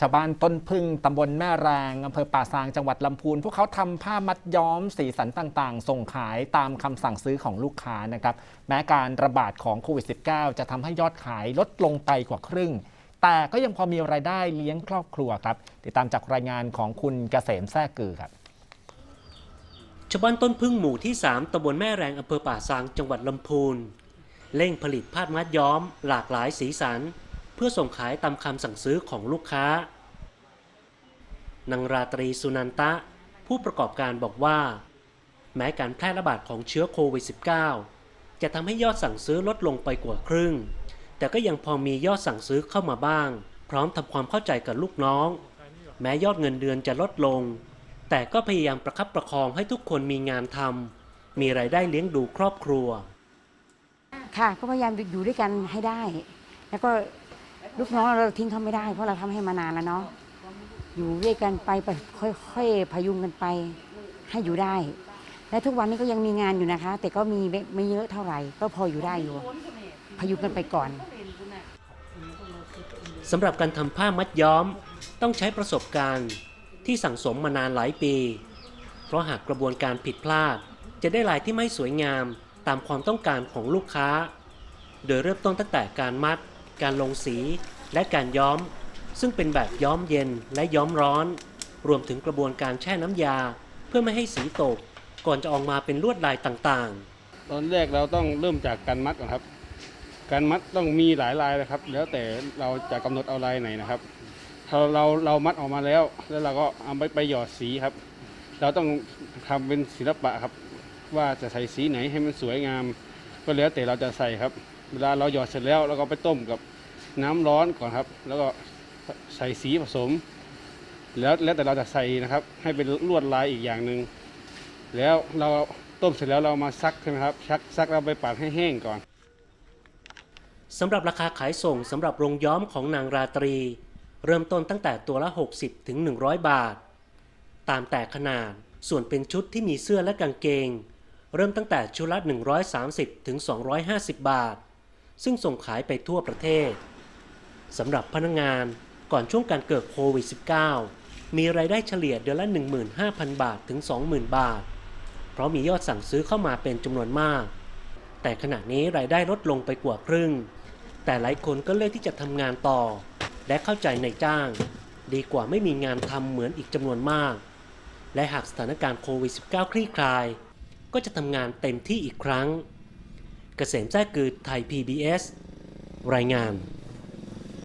ชาวบ้านต้นพึ่งตำบลแม่แรงอำเภอป่าซางจังหวัดลำพูน พวกเขาทำผ้ามัดย้อมสีสันต่างๆ ส่งขายตามคำสั่งซื้อของลูกค้านะครับ แม้การระบาดของโควิด -19 จะทำให้ยอดขายลดลงไปกว่าครึ่ง แต่ก็ยังพอมีรายได้เลี้ยงครอบครัวครับ ติดตามจากรายงานของคุณเกษมแท้กือครับ ชาวบ้านต้นพึ่งหมู่ที่ 3ตำบลแม่แรงอำเภอป่าซางจังหวัดลำพูนเร่งผลิตผ้ามัดย้อม หลากหลายสีสัน เพื่อส่งขายตามคำสั่งซื้อของลูกค้านางราตรีสุนันตะ ผู้ประกอบการบอกว่า แม้การแพร่ระบาดของเชื้อโควิด -19 จะทำให้ยอดสั่งซื้อลดลงไปกว่าครึ่ง แต่ก็ยังพอมียอดสั่งซื้อเข้ามาบ้าง พร้อมทำความเข้าใจกับลูกน้อง แม้ยอดเงินเดือนจะลดลง แต่ก็พยายามประคับประคองให้ทุกคนมีงานทำมีรายได้เลี้ยงดูครอบครัว ค่ะก็พยายามอยู่ด้วยกันให้ได้ แล้วก็ ลูกน้องเราทิ้งเขาไม่ได้ เพราะเราทำให้มานานแล้วเนาะอยู่ด้วยกันไปไปค่อยๆพยุงกันไปให้อยู่ได้ และทุกวันนี้ก็ยังมีงานอยู่นะคะ แต่ก็มีไม่ไม่เยอะเท่าไหร่ ก็พออยู่ได้อยู่พยุงกันไปก่อนสำหรับการทำผ้ามัดย้อมต้องใช้ประสบการณ์ที่สั่งสมมานานหลายปี เพราะหากกระบวนการผิดพลาด จะได้ลายที่ไม่สวยงามตามความต้องการของลูกค้า โดยเริ่มต้นตั้งแต่การมัด การลงสี และการย้อม ซึ่งเป็นแบบย้อมเย็นและย้อมร้อน รวมถึงกระบวนการแช่น้ำยา เพื่อไม่ให้สีตก ก่อนจะออกมาเป็นลวดลายต่างๆ ตอนแรกเราต้องเริ่มจากการมัดก่อนครับ การมัดต้องมีหลายลายนะครับ แล้วแต่เราจะกำหนดเอาลายไหนนะครับพอเราเรามัดออกมาแล้ว แล้วเราก็เอาไปไปหยอดสีครับ เราต้องทำเป็นศิลปะครับ ว่าจะใส่สีไหนให้มันสวยงาม ก็แล้วแต่เราจะใส่ครับ เวลาเราหยอดเสร็จแล้วเราก็ไปต้มกับน้ำร้อนก่อนครับ แล้วก็ใส่สีผสม แล้วแล้วแต่เราจะใส่นะครับ ให้เป็นลวดลายอีกอย่างหนึ่งแล้วเราต้มเสร็จแล้วเรามาซักใช่ไหมครับซักซักเราไปปั่นให้แห้งก่อนสำหรับราคาขายส่งสำหรับโรงย้อมของนางราตรี เริ่มต้นตั้งแต่ตัวละ 60 ถึง 100 บาท ตามแต่ขนาดส่วนเป็นชุดที่มีเสื้อและกางเกง เริ่มตั้งแต่ชุดละ 130 ถึง 250 บาท ซึ่งส่งขายไปทั่วประเทศสำหรับพนักงงานก่อนช่วงการเกิดโควิด -19 มีรายได้เฉลี่ยเดือนละ 15,000 บาทถึง 20,000 บาท เพราะมียอดสั่งซื้อเข้ามาเป็นจำนวนมาก แต่ขณะนี้รายได้ลดลงไปกว่าครึ่ง แต่หลายคนก็เลือกที่จะทำงานต่อ และเข้าใจในจ้าง ดีกว่าไม่มีงานทำเหมือนอีกจำนวนมาก และหากสถานการณ์โควิด -19 คลี่คลาย ก็จะทำงานเต็มที่อีกครั้ง เกษมแท้กืดไทย PBS รายงาน